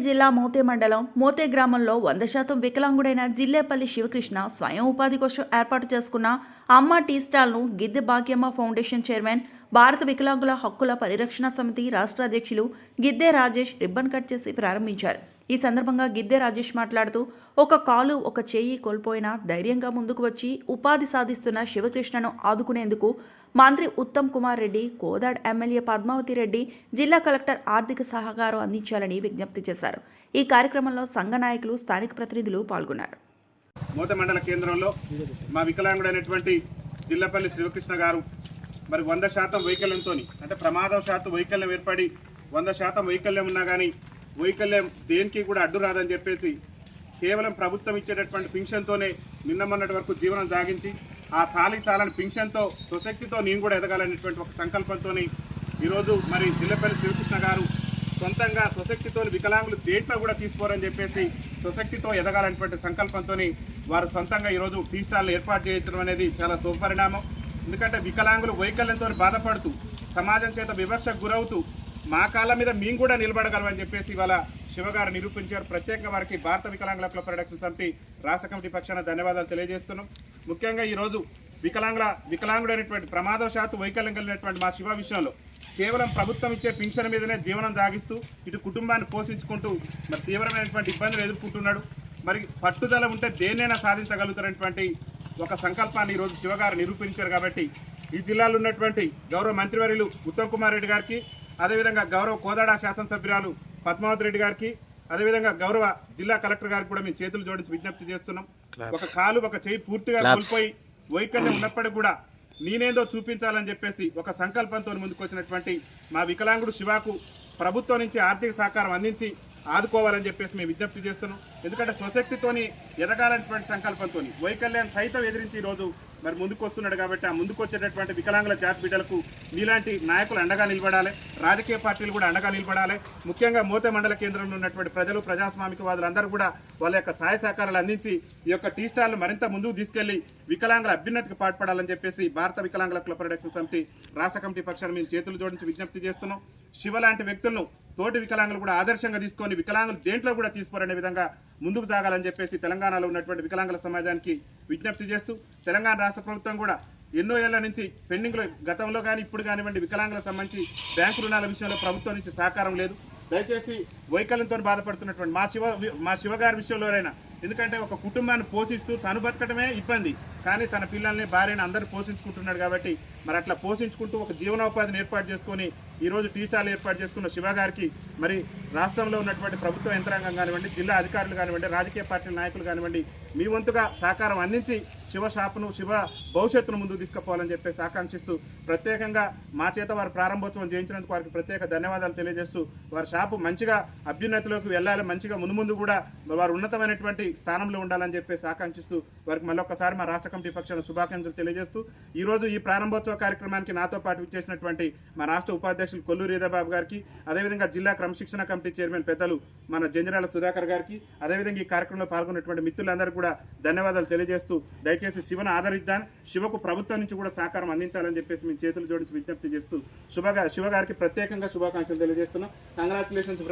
జిల్లా మోతే మండలం మోతే గ్రామంలో వంద శాతం వికలాంగుడైన జిల్లేపల్లి శివకృష్ణ స్వయం ఉపాధి కోసం ఏర్పాటు చేసుకున్న అమ్మ టీ స్టాల్ను గిద్దె భాగ్యమ్మ ఫౌండేషన్ చైర్మన్ భారత వికలాంగుల హక్కుల పరిరక్షణ సమితి రాష్ట్ర అధ్యక్షులు గిద్దె రాజేష్ రిబ్బన్ కట్ చేసి ప్రారంభించారు. ఈ సందర్భంగా గిద్దె రాజేష్ మాట్లాడుతూ ఒక కాలు ఒక చేయి కోల్పోయిన ధైర్యంగా ముందుకు వచ్చి ఉపాధి సాధిస్తున్న శివకృష్ణను ఆదుకునేందుకు మంత్రి ఉత్తమ్ కుమార్ రెడ్డి కోదాడ్ ఎమ్మెల్యే పద్మావతి రెడ్డి జిల్లా కలెక్టర్ ఆర్థిక సహకారం అందించాలని విజ్ఞప్తి చేశారు. ఈ కార్యక్రమంలో సంఘ నాయకులు స్థానిక ప్రతినిధులు పాల్గొన్నారు. మూత మండల కేంద్రంలో మా వికలాంగుడైనటువంటి జిల్లపల్లి శివకృష్ణ గారు మరి వంద శాతం వైకల్యంతో అంటే ప్రమాదవశాత్తు వైకల్యం ఏర్పడి వంద శాతం వైకల్యం ఉన్నా కానీ వైకల్యం దేనికి కూడా అడ్డు రాదని చెప్పేసి కేవలం ప్రభుత్వం ఇచ్చేటటువంటి పింఛన్తోనే నిన్నమన్నటి వరకు జీవనం సాగించి ఆ చాలి చాలని పింఛన్తో స్వశక్తితో నేను కూడా ఎదగాలనేటువంటి ఒక సంకల్పంతో ఈరోజు మరి జిల్లపల్లి శ్రీకృష్ణ గారు సొంతంగా స్వశక్తితో వికలాంగులు దేంట్లో కూడా తీసుకోరని చెప్పేసి స్వశక్తితో ఎదగాలనేటువంటి సంకల్పంతో వారు సొంతంగా ఈరోజు టీ స్టాల్ ఏర్పాటు చేయించడం అనేది చాలా శుభపరిణామం. ఎందుకంటే వికలాంగులు వైకల్యంతో బాధపడుతూ సమాజం చేత వివక్షకు గురవుతూ మా కాళ్ళ మీద మేము కూడా నిలబడగలమని చెప్పేసి ఇవాళ శివగారు నిరూపించారు. ప్రత్యేకంగా వారికి భారత వికలాంగుల క్లబ్ పరిరక్షణ సమితి రాష్ట్ర కమిటీ పక్షాన ధన్యవాదాలు తెలియజేస్తున్నాం. ముఖ్యంగా ఈరోజు వికలాంగుల వికలాంగుడైనటువంటి ప్రమాదవశాత్తు వైకల్యం కలిగినటువంటి మా శివ విషయంలో కేవలం ప్రభుత్వం ఇచ్చే పింఛన్ మీదనే జీవనం సాగిస్తూ ఇటు కుటుంబాన్ని పోషించుకుంటూ మరి తీవ్రమైనటువంటి ఇబ్బందులు ఎదుర్కొంటున్నాడు. మరి పట్టుదల ఉంటే దేన్నైనా సాధించగలుగుతారనేటువంటి ఒక సంకల్పాన్ని ఈరోజు శివగారు నిరూపించారు కాబట్టి ఈ జిల్లాలో ఉన్నటువంటి గౌరవ మంత్రివర్యులు ఉత్తమ్ కుమార్ రెడ్డి గారికి అదేవిధంగా గౌరవ కోదాడ శాసనసభ్యురాలు పద్మావతి రెడ్డి గారికి అదేవిధంగా గౌరవ జిల్లా కలెక్టర్ గారికి కూడా మేము చేతులు జోడించి విజ్ఞప్తి చేస్తున్నాం. ఒక కాలు ఒక చేయి పూర్తిగా కోల్పోయి వైకల్యం ఉన్నప్పటికీ కూడా నేనేందో చూపించాలని చెప్పేసి ఒక సంకల్పంతో ముందుకు మా వికలాంగుడు శివాకు ప్రభుత్వం నుంచి ఆర్థిక సహకారం అందించి ఆదుకోవాలని చెప్పేసి మేము విజ్ఞప్తి చేస్తున్నాం. ఎందుకంటే స్వశక్తితోని ఎదగాలనేటువంటి సంకల్పంతో వైకల్యం సైతం ఎదిరించి ఈరోజు మరి ముందుకు వస్తున్నాడు కాబట్టి ఆ ముందుకు వచ్చేటటువంటి వికలాంగుల జాతి బిడ్డలకు మీలాంటి నాయకులు అండగా నిలబడాలి. రాజకీయ పార్టీలు కూడా అండగా నిలబడాలి. ముఖ్యంగా మోతే మండల కేంద్రంలో ఉన్నటువంటి ప్రజలు ప్రజాస్వామికవాదులు అందరూ కూడా వాళ్ళ యొక్క సహాయ సహకారాలు అందించి ఈ యొక్క టీ స్టాల్ను మరింత ముందుకు తీసుకెళ్ళి వికలాంగుల అభ్యున్నతికి పాటుపడాలని చెప్పేసి భారత వికలాంగుల క్లబ్ ప్రొడక్షన్ సమితి రాష్ట్ర కమిటీ పక్షాన్ని మేము చేతులు జోడించి విజ్ఞప్తి చేస్తున్నాం. శివ లాంటి వ్యక్తులను తోటి వికలాంగులు కూడా ఆదర్శంగా తీసుకొని వికలాంగులు దేంట్లో కూడా తీసుకోరనే విధంగా ముందుకు సాగాలని చెప్పేసి తెలంగాణలో ఉన్నటువంటి వికలాంగుల సమాజానికి విజ్ఞప్తి చేస్తూ తెలంగాణ రాష్ట్ర ప్రభుత్వం కూడా ఎన్నో ఏళ్ళ నుంచి పెండింగ్లో గతంలో కానీ ఇప్పుడు కానివ్వండి వికలాంగులకు సంబంధించి బ్యాంకు రుణాల విషయంలో ప్రభుత్వం నుంచి సహకారం లేదు. దయచేసి వైకల్యంతో బాధపడుతున్నటువంటి మా శివ మా శివగారి విషయంలోనైనా ఎందుకంటే ఒక కుటుంబాన్ని పోషిస్తూ తను బతకడమే ఇబ్బంది. కానీ తన పిల్లల్ని భార్యని అందరూ పోషించుకుంటున్నాడు కాబట్టి మరి అట్లా పోషించుకుంటూ ఒక జీవనోపాధిని ఏర్పాటు చేసుకొని ఈరోజు టీ స్టాల్ ఏర్పాటు చేసుకున్న శివ గారికి మరి రాష్ట్రంలో ఉన్నటువంటి ప్రభుత్వ యంత్రాంగం కానివ్వండి జిల్లా అధికారులు కానివ్వండి రాజకీయ పార్టీల నాయకులు కానివ్వండి మీ వంతుగా సహకారం అందించి శివ షాపును శివ భవిష్యత్తును ముందుకు తీసుకుపోవాలని చెప్పేసి ఆకాంక్షిస్తూ ప్రత్యేకంగా మా చేత వారు ప్రారంభోత్సవం చేయించినందుకు వారికి ప్రత్యేక ధన్యవాదాలు తెలియజేస్తూ వారి షాపు మంచిగా అభ్యున్నతిలోకి వెళ్ళాలి మంచిగా ముందు ముందు కూడా వారు ఉన్నతమైనటువంటి స్థానంలో ఉండాలని చెప్పేసి ఆకాంక్షిస్తూ వారికి మళ్ళొక్కసారి మా రాష్ట్ర కమిటీ పక్షాన శుభాకాంక్షలు తెలియజేస్తూ ఈ రోజు ఈ ప్రారంభోత్సవ కార్యక్రమానికి నాతో పాటు ఇచ్చేసినటువంటి మా రాష్ట్ర ఉపాధ్యక్షులు కొల్లూ రేదాబాబు గారికి అదేవిధంగా జిల్లా క్రమశిక్షణ కమిటీ చైర్మన్ పెద్దలు మన జంజరాల సుధాకర్ గారికి అదేవిధంగా ఈ కార్యక్రమంలో పాల్గొన్నటువంటి మిత్రులందరూ కూడా ధన్యవాదాలు తెలియజేస్తూ దయచేసి శివను ఆదరిద్దాం. శివకు ప్రభుత్వం నుంచి కూడా సహకారం అందించాలని చెప్పేసి మేము చేతులు జోడించి విజ్ఞప్తి చేస్తూ శుభగా శివ గారికి ప్రత్యేకంగా శుభాకాంక్షలు తెలియజేస్తున్నాం. కంగ్రాచులేషన్స్